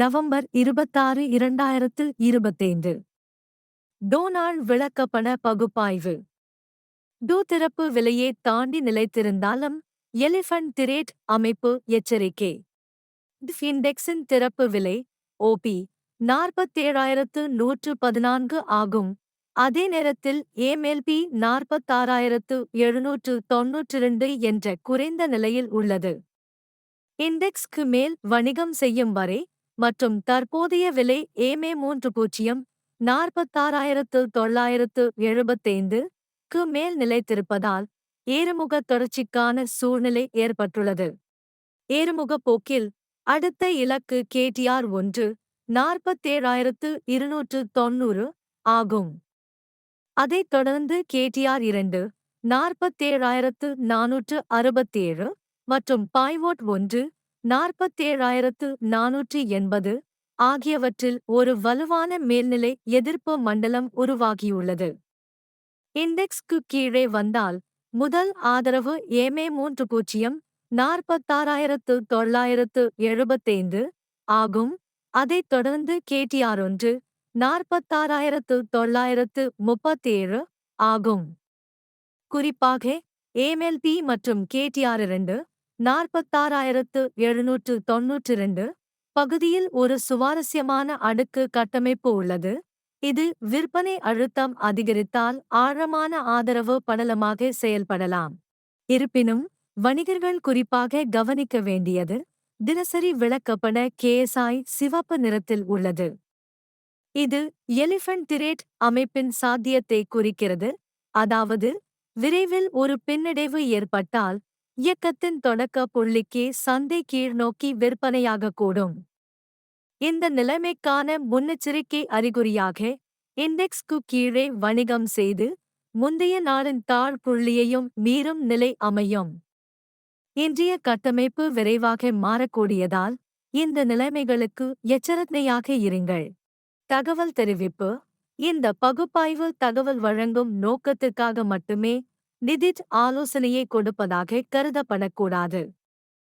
November இருபத்தாறு இரண்டாயிரத்து இருபத்தைந்து. டோனால் விளக்கப்பண பகுப்பாய்வு. டூ திறப்பு விலையை தாண்டி நிலைத்திருந்தாலும் எலிஃபண்ட் திரேட் அமைப்பு எச்சரிக்கை. இண்டெக்ஸின் திறப்பு விலை ஓபி நாற்பத்தேழாயிரத்து நூற்று பதினான்கு ஆகும். அதே நேரத்தில் ஏமெல்பி நாற்பத்தாறாயிரத்து எழுநூற்று தொன்னூற்றிரண்டு என்ற குறைந்த நிலையில் உள்ளது. இண்டெக்ஸ்க்கு மேல் வணிகம் செய்யும் வரை மற்றும் தற்போதைய விலை ஏமே மூன்று பூஜ்ஜியம் நாற்பத்தாறாயிரத்து தொள்ளாயிரத்து எழுபத்தைந்து க்கு மேல் நிலைத்திருப்பதால் ஏறுமுக தொடர்ச்சிக்கான சூழ்நிலை ஏற்பட்டுள்ளது. ஏறுமுக போக்கில் அடுத்த இலக்கு கேடிஆர் ஒன்று நாற்பத்தேழாயிரத்து இருநூற்று தொன்னூறு ஆகும். அதைத் தொடர்ந்து கேடிஆர் இரண்டு நாற்பத்தேழாயிரத்து நானூற்று அறுபத்தேழு மற்றும் பாய்வோட் ஒன்று நாற்பத்தேழாயிரத்து நானூற்றி எண்பது ஆகியவற்றில் ஒரு வலுவான மேல்நிலை எதிர்ப்பு மண்டலம் உருவாகியுள்ளது. இண்டெக்ஸ்க்கு கீழே வந்தால் முதல் ஆதரவு ஏமே மூன்று பூஜ்ஜியம் நாற்பத்தாறாயிரத்து தொள்ளாயிரத்து எழுபத்தைந்து ஆகும். அதைத் தொடர்ந்து கேடிஆர் ஒன்று நாற்பத்தாறாயிரத்து தொள்ளாயிரத்து முப்பத்தேழு ஆகும். குறிப்பாக ஏமெல்பி மற்றும் கேடிஆர் இரண்டு நாற்பத்தாறாயிரத்து எழுநூற்று தொன்னூற்றிரண்டு பகுதியில் ஒரு சுவாரஸ்யமான அடுக்கு கட்டமைப்பு உள்ளது. இது விற்பனை அழுத்தம் அதிகரித்தால் ஆழமான ஆதரவு படலமாக செயல்படலாம். இருப்பினும் வணிகர்கள் குறிப்பாக கவனிக்க வேண்டியது தினசரி விளக்கப்பட கேஎஸ்ஐ சிவப்பு நிறத்தில் உள்ளது. இது எலிஃபண்ட் திரேட் அமைப்பின் சாத்தியத்தை குறிக்கிறது. அதாவது விரைவில் ஒரு பின்னடைவு ஏற்பட்டால் இயக்கத்தின் தொடக்க புள்ளிக்கே சந்தை கீழ்நோக்கி விற்பனையாகக்கூடும் இந்த நிலைமைக்கான முன்னெச்சரிக்கை அறிகுறியாக இண்டெக்ஸ்க்கு கீழே வணிகம் செய்து முந்தைய நாளின் தாழ் புள்ளியையும் மீறும் நிலை அமையும். இன்றைய கட்டமைப்பு விரைவாக மாறக்கூடியதால் இந்த நிலைமைகளுக்கு எச்சரிக்கையாக இருங்கள். தகவல் தெரிவிப்பு இந்த பகுப்பாய்வு தகவல் வழங்கும் நோக்கத்திற்காக மட்டுமே நிதிட் ஆலோசனையை கொடுப்பதாக கருதப்படக்கூடாது.